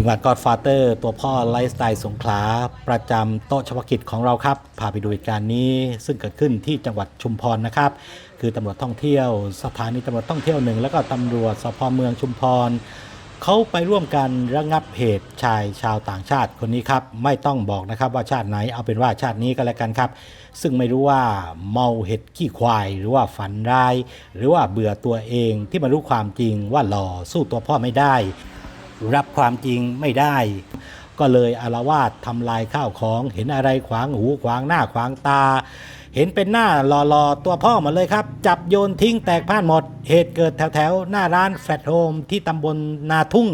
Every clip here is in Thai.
ทีมงานกอดฟาเตอร์ตัวพ่อไลฟ์สไตล์สงขลา ประจำโต๊ะเฉพาะกิจของเราครับ พาไปดูเหตุการณ์นี้ซึ่งเกิดขึ้นที่จังหวัดชุมพรนะครับ คือตำรวจท่องเที่ยว สถานีตำรวจท่องเที่ยวหนึ่งแล้วก็ตำรวจสพเมืองชุมพรเขาไปร่วมกันระงับเหตุชายชาวต่างชาติคนนี้ครับ ไม่ต้องบอกนะครับว่าชาติไหนเอาเป็นว่าชาตินี้ก็แล้วกันครับ ซึ่งไม่รู้ว่าเมาเห็ดขี้ควาย หรือว่าฝันร้าย หรือว่าเบื่อตัวเองที่มารู้ความจริงว่าหล่อสู้ตัวพ่อไม่ได้ รับความจริงไม่ได้ ก็เลยอารวาสทำลายข้าวของ เห็นอะไรขวางหูขวางหน้าขวางตา เห็นเป็นหน้าหล่อๆ ตัวพ่อมาเลยครับ จับโยนทิ้งแตกพ่านหมด เหตุเกิดแถวๆ หน้าร้านแฟลตโฮมที่ตำบลนาทุ่ง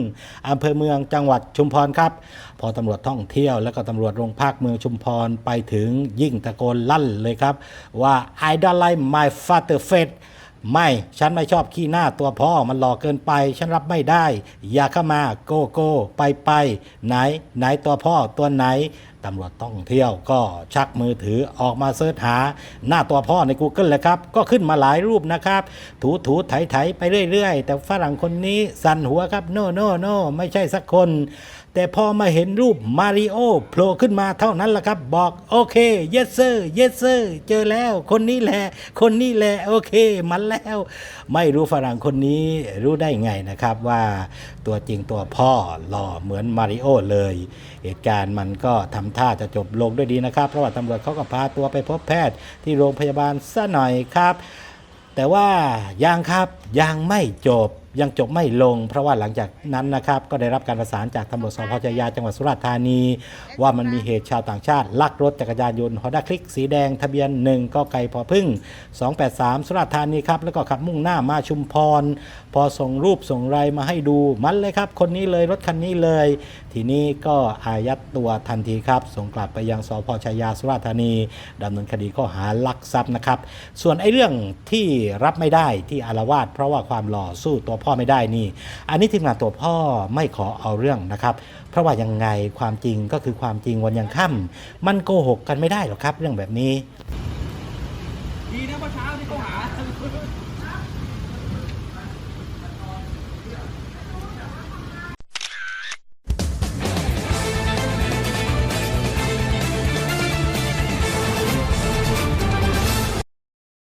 อำเภอเมืองจังหวัดชุมพรครับ พอตำรวจท่องเที่ยวแล้วก็ตำรวจโรงพักเมืองชุมพรไปถึงยิ่งตะโกนลั่นเลยครับ ว่า I don't like my father face ไม่ฉันไม่ชอบขี้หน้าตัวพ่อมันหล่อเกินไป ฉันรับไม่ได้ อย่าเข้ามา โกโก้ไปไปไหน ไหนตัวพ่อตัวไหน ตำรวจต้องเที่ยวก็ชักมือถือออกมาเสิร์ชหาหน้าตัวพ่อใน Google เลยครับ ก็ขึ้นมาหลายรูปนะครับ ถูถูไถไถไปเรื่อย ๆ แต่ฝรั่งคนนี้สั่นหัวครับโนโนโนไม่ใช่สักคน แต่พอมาเห็นรูปมาริโอโผล่ขึ้นมาเท่านั้นแหละครับ บอกโอเค yes sir yes sir เจอแล้ว คนนี้แหละ คนนี้แหละโอเค มันแล้ว ไม่รู้ฝรั่งคนนี้รู้ได้ไงนะครับว่าตัวจริงตัวพ่อหล่อเหมือนมาริโอเลย เหตุการณ์มันก็ทำท่าจะจบลงด้วยดีนะครับ เพราะว่าตำรวจเขาก็พาตัวไปพบแพทย์ที่โรงพยาบาลซะหน่อยครับ แต่ว่ายังครับยังไม่จบ ยังจบไม่ลง เพราะว่าหลังจากนั้นนะครับก็ได้รับการประสานจากตำรวจสพชายาจังหวัดสุราษฎร์ธานี ว่ามันมีเหตุชาวต่างชาติ ลักรถจักรยานยนต์ฮอนด้าคลิกสีแดงทะเบียน1ก็ไก่พอพึ่ง 283 สุราษฎร์ธานีครับแล้วก็ขับมุ่งหน้ามาชุมพร พอส่งรูปส่งรายมาให้ดูมันเลยครับ คนนี้เลยรถคันนี้เลย ทีนี้ก็อายัดตัวทันทีครับ ส่งกลับไปยังสพชายาสุราษฎร์ธานีดำเนินคดีข้อหาลักทรัพย์นะครับส่วนไอ้เรื่องที่รับไม่ได้ที่อารวาสเพราะว่าความหล่อสู้ตัวพ่อไม่ได้นี่ อันนี้ทีมงานตัวพ่อไม่ขอเอาเรื่องนะครับ เพราะว่ายังไงความจริงก็คือความจริงวันยังค่ำมันโกหกกันไม่ได้หรอกครับ เรื่องแบบนี้ ดีนะเมื่อเช้าที่เขาหา